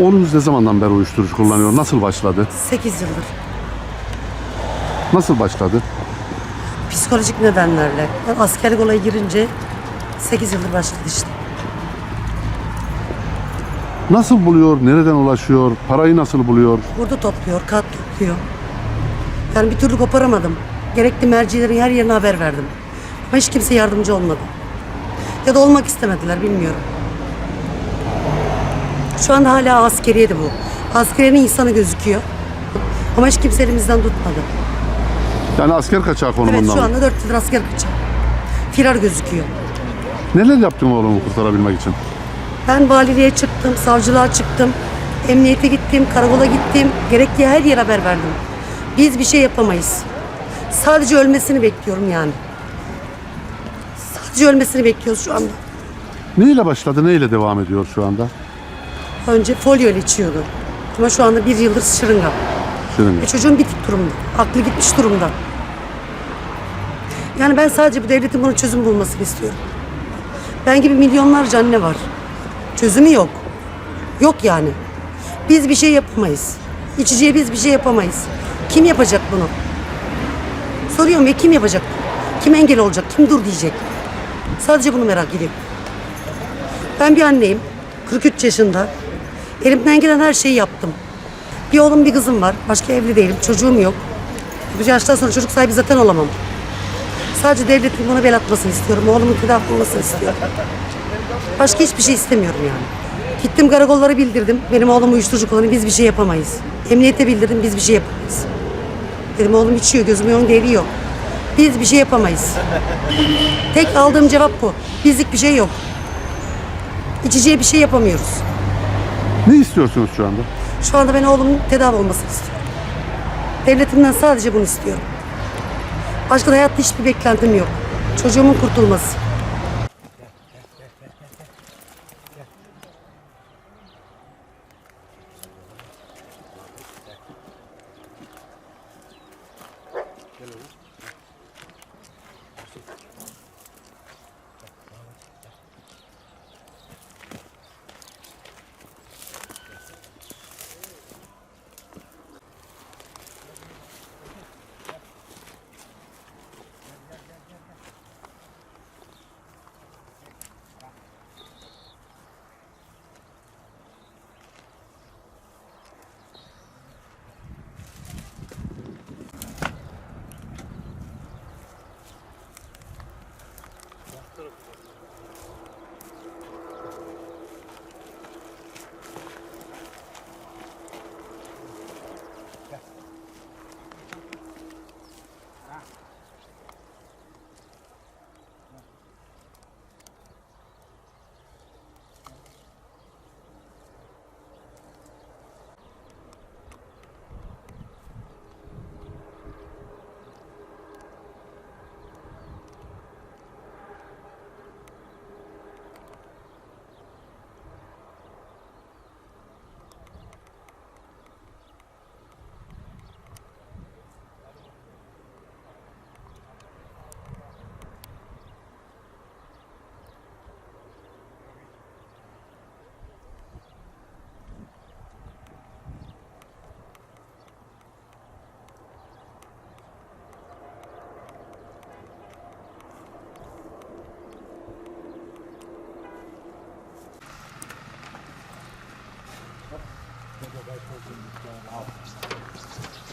Oğlunuz ne zamandan beri uyuşturucu kullanıyor? Nasıl başladı? 8 yıldır. Nasıl başladı? Psikolojik nedenlerle. Ben askerlik olaya girince 8 yıldır başladı işte. Nasıl buluyor? Nereden ulaşıyor? Parayı nasıl buluyor? Burada topluyor, kat topluyor. Yani bir türlü koparamadım. Gerekli mercilerin her yerine haber verdim. Ama hiç kimse yardımcı olmadı. Ya da olmak istemediler bilmiyorum. Şu anda hala askeriyedi bu. Askeriyenin insanı gözüküyor. Ama hiç kimse elimizden tutmadı. Yani asker kaçağı Evet konumundan. şu anda 4 yıldır asker kaçağı. Firar gözüküyor. Neler yaptın oğlumu kurtarabilmek için? Ben valiliğe çıktım, savcılığa çıktım, emniyete gittim, karakola gittim. Gerekli her yere haber verdim. Biz bir şey yapamayız. Sadece ölmesini bekliyorum yani. Sadece ölmesini bekliyoruz şu anda. Neyle başladı? Neyle devam ediyor şu anda? Önce folyo ile içiyordu. Ama şu anda bir yıldır şırınga. Şirin. E çocuğum bitik durumda. Aklı gitmiş durumda. Yani ben sadece bu devletin buna çözüm bulmasını istiyorum. Ben gibi milyonlarca anne var. Çözümü yok. Yok yani. Biz bir şey yapamayız. İçiciye biz bir şey yapamayız. Kim yapacak bunu? Soruyorum ya kim yapacak? Kim engel olacak? Kim dur diyecek? Sadece bunu merak ediyorum. Ben bir anneyim. 43 yaşında. Elimden gelen her şeyi yaptım. Bir oğlum bir kızım var. Başka evli değilim. Çocuğum yok. Bu yaştan sonra çocuk sahibi zaten olamam. Sadece devletin buna bel atmasını istiyorum. Oğlumun tedavi olmasını istiyorum. Başka hiçbir şey istemiyorum yani. Gittim karakollara bildirdim. Benim oğlum uyuşturucu kullanıyor. Biz bir şey yapamayız. Emniyete bildirdim. Biz bir şey yapamayız. Benim oğlum içiyor. Gözümün önünde eriyor. Biz bir şey yapamayız. Tek aldığım cevap bu. Bizlik bir şey yok. İçiciye bir şey yapamıyoruz. Ne istiyorsunuz şu anda? Şu anda ben oğlumun tedavi olmasını istiyorum. Devletimden sadece bunu istiyorum. Başka da hayatta hiçbir beklentim yok. Çocuğumun kurtulması. go back to the office.